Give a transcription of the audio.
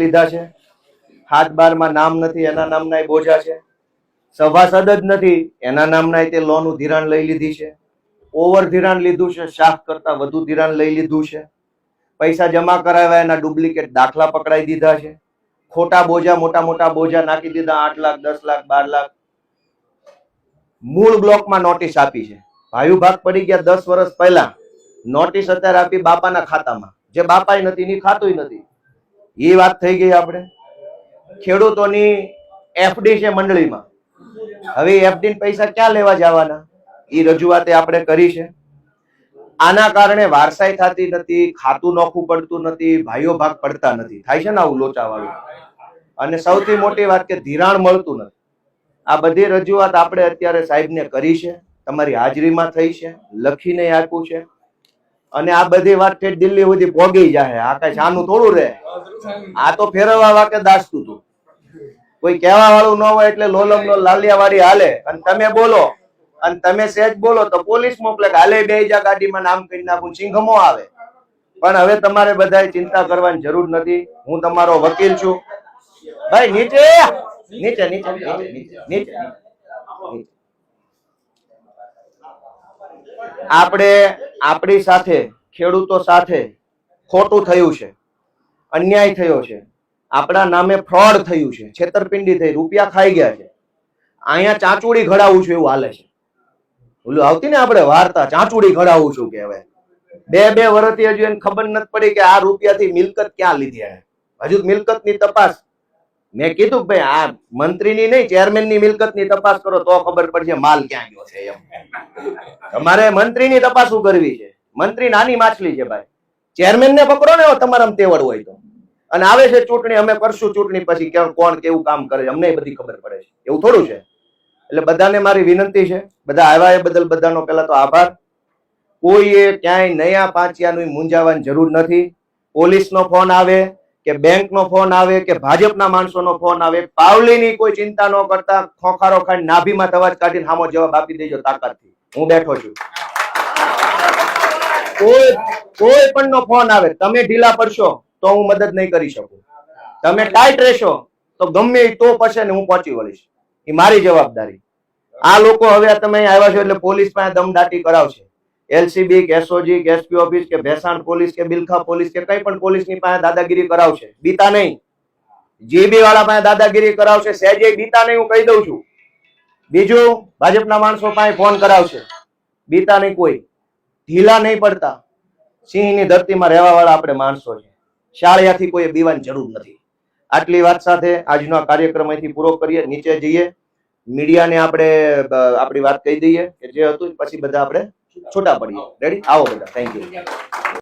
લીધા છે. હાથ બારમાં નામ નથી, એના નામના બોજા છે. સભાસદ જ નથી, એના નામના તે લોનનું ધિરાણ લઈ લીધી છે. ઓવર ધિરાણ લીધું છે શાખ કરતા વધુ ધિરાણ લઈ લીધું છે. પૈસા જમા કરાવ્યા, એના ડુપ્લિકેટ દાખલા પકડાઈ દીધા છે. ખોટા બોજા, મોટા મોટા બોજા નાખી દીધા, આઠ લાખ, દસ લાખ, બાર લાખ. મૂળ બ્લોકમાં નોટિસ આપી છે. ભાઈ ભાગ પડી ગયા દસ વર્ષ પહેલા. નોટિસ અત્યારે આપી બાપાના ખાતામાં. જે બાપાય નથી, એની ખાતું નથી. એ વાત થઈ ગઈ આપણે. ખેડૂતોની એફડી છે મંડળીમાં. હવે એફડી પૈસા ક્યાં લેવા જવાના? એ રજૂઆતે આપણે કરી છે. આના કારણે વારસાઈ થતી નથી, ખાતું નોખું પડતું નથી, ભાઈઓ ભાગ પડતા નથી. થાય છે ને આવું લોચાવાળું? અને સૌથી મોટી વાત કે ધિરાણ મળતું નથી. આ બધી રજૂઆત આપણે અત્યારે સાહેબને કરી છે. તમારી હાજરીમાં થઈ છે. લખીને આપ્યું છે. અને આ બધી વાત છે, દિલ્હી સુધી ભોગી જાય. આ કઈ છાનું થોડું રહે. આ તો ફેરવવા વાકે દાસતું તું. કોઈ કહેવા વાળું ન હોય એટલે લોલમ નો લાલિયા વાળી હાલે. અને તમે બોલો, અને તમે સેજ બોલો તો પોલીસ મોકલે હાલે બે જા ગાડીમાં નામ કરી નાખું સિંઘમો આવે. પણ હવે તમારે બધાએ ચિંતા કરવાની જરૂર નથી. હું તમારો વકીલ છું. ભાઈ નીચે નીચે નીચે નીચે નીચે. આપણે, આપણી સાથે, ખેડૂતો સાથે ખોટું થયું છે. અન્યાય થયો છે. આપણા નામે ફ્રોડ થયું છે. છેતરપિંડી થઈ, રૂપિયા ખાઈ ગયા છે. અહીંયા ચાંચુડી ઘડાવું છું એવું હાલે છે. ઓલું આવતી ને આપણે વાર્તા, ચાંચુડી ઘડાવું છું કે બે બે વર્ષથી હજુ એને ખબર નથી પડી કે આ રૂપિયાથી મિલકત ક્યાં લીધી હજુ મિલકતની તપાસ. મેં કીધું ભાઈ, આ મંત્રીની નહીં, ચેરમેનની મિલકતની તપાસ કરો, તો ખબર પડશે માલ ક્યાં ગયો છે એમ. તમારે મંત્રીની તપાસ કરવી છે? મંત્રી નાની માછલી છે ભાઈ. ચેરમેન ને પકડો ને તમારા તેવડ હોય તો. અને આવે છે ચૂંટણી, અમે કરશું ચૂંટણી પછી કોણ કેવું કામ કરે અમને બધી ખબર પડે છે. એવું થોડું છે. એટલે બધાને મારી વિનંતી છે. બધા આવ્યા એ બદલ બધાનો પહેલા તો આભાર. કોઈએ ક્યાંય નયા પાંચિયાનું મૂંઝાવાની જરૂર નથી. પોલીસનો ફોન આવે કે બેંકનો ફોન આવે કે ભાજપના માણસોનો ફોન આવે. પાવલીની કોઈ ચિંતા ન કરતા ખોખારો ખાઈ નાભીમાં અવાજ કાઢીને સામો જવાબ આપી દેજો તાકાતથી. હું બેઠો છું. કોઈ કોઈ પણ નો ફોન આવે, તમે ઢીલા પડશો તો હું મદદ નહીં કરી શકું. તમે ટાઈટ રહેશો તો ગમે તો પછી ને હું પહોંચી વળીશ. એ મારી જવાબદારી. આ લોકો હવે તમે આવ્યા છો એટલે પોલીસ પાસે દમદાટી કરાવશે. એલસીબી કે એસઓજી કે એસપી ઓફિસ કે ભેસાણ પોલીસ કે બિલખા પોલીસ કે કઈ પણ પોલીસની પાસે દાદાગીરી કરાવશે. બીતા નહીં. જીબી વાળા પાસે દાદાગીરી કરાવશે. સહેજે બીતા નહીં હું કહી દઉં છું. બીજું, ભાજપના માણસો પાસે ફોન કરાવશે. બીતા નહીં કોઈ. ઢીલા નહીં પડતા. સિંહની ધરતીમાં રહેવા વાળા આપણે માણસો છે. શાળિયાથી કોઈ બીવાની જરૂર નથી. આટલી વાત સાથે આજનો આ કાર્યક્રમ અહીંથી પૂરો કરીએ, નીચે જઈએ. મીડિયાને આપણે આપણી વાત કહી દઈએ કે જે હતું, પછી બધા આપણે છૂટા પડીએ. રેડી આવો બધા. Thank you